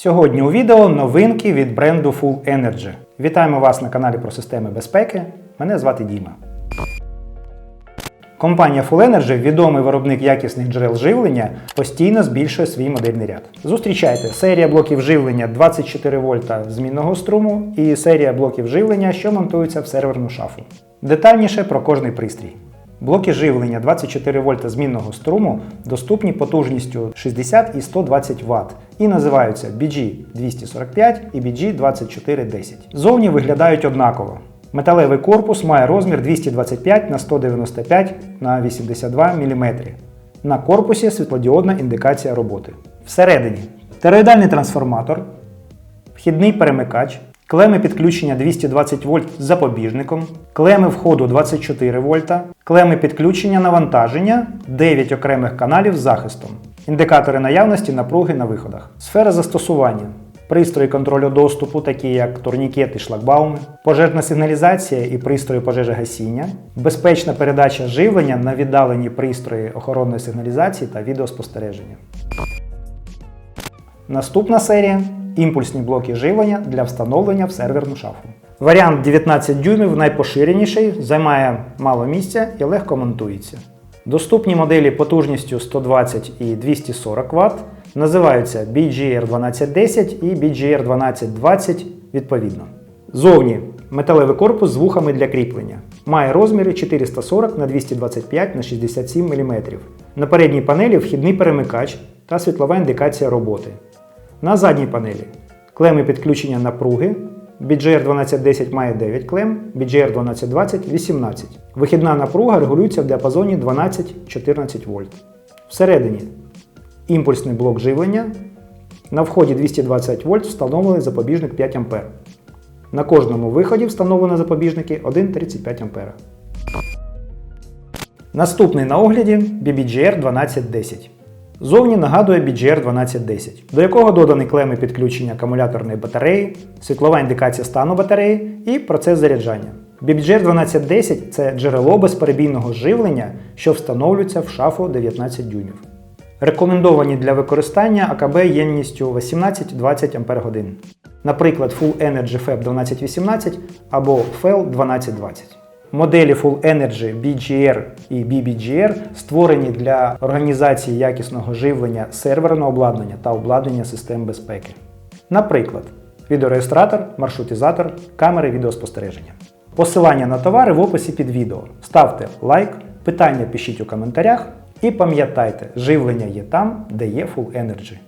Сьогодні у відео новинки від бренду Full Energy. Вітаємо вас на каналі про системи безпеки. Мене звати Діма. Компанія Full Energy, відомий виробник якісних джерел живлення, постійно збільшує свій модельний ряд. Зустрічайте серія блоків живлення 24 вольта змінного струму і серія блоків живлення, що монтуються в серверну шафу. Детальніше про кожний пристрій. Блоки живлення 24 вольта змінного струму доступні потужністю 60 і 120 Вт і називаються BG245 і BG2410. Зовні виглядають однаково. Металевий корпус має розмір 225 на 195 на 82 мм. На корпусі світлодіодна індикація роботи. Всередині тероїдальний трансформатор, вхідний перемикач, клеми підключення 220 вольт з запобіжником, клеми входу 24 вольта, клеми підключення навантаження, 9 окремих каналів з захистом, індикатори наявності напруги на виходах, сфера застосування. Пристрої контролю доступу, такі як турнікети, шлагбауми, пожежна сигналізація і пристрої пожежогасіння, безпечна передача живлення на віддалені пристрої охоронної сигналізації та відеоспостереження. Наступна серія імпульсні блоки живлення для встановлення в серверну шафу. Варіант 19 дюймів найпоширеніший, займає мало місця і легко монтується. Доступні моделі потужністю 120 і 240 Вт називаються BGR1210 і BGR1220 відповідно. Зовні металевий корпус з вухами для кріплення. Має розміри 440 на 225 на 67 мм. На передній панелі вхідний перемикач та світлова індикація роботи. На задній панелі клеми підключення напруги. BGR 1210 має 9 клем, BGR 1220 18. Вихідна напруга регулюється в діапазоні 12-14 вольт. Всередині імпульсний блок живлення. На вході 220 вольт встановлений запобіжник 5 А. На кожному виході встановлено запобіжники 1,35 А. Наступний на огляді BBGR 1210. Зовні нагадує BGR 1210, до якого додані клеми підключення акумуляторної батареї, світлова індикація стану батареї і процес заряджання. BBGR 1210 це джерело безперебійного живлення, що встановлюється в шафу 19 дюймів. Рекомендовані для використання АКБ ємністю 18-20 Ах. Наприклад, Full Energy FEB 1218 або FEL 1220. Моделі Full Energy BGR і BBGR створені для організації якісного живлення серверного обладнання та обладнання систем безпеки. Наприклад, відеореєстратор, маршрутизатор, камери відеоспостереження. Посилання на товари в описі під відео. Ставте лайк, питання пишіть у коментарях і пам'ятайте, живлення є там, де є Full Energy.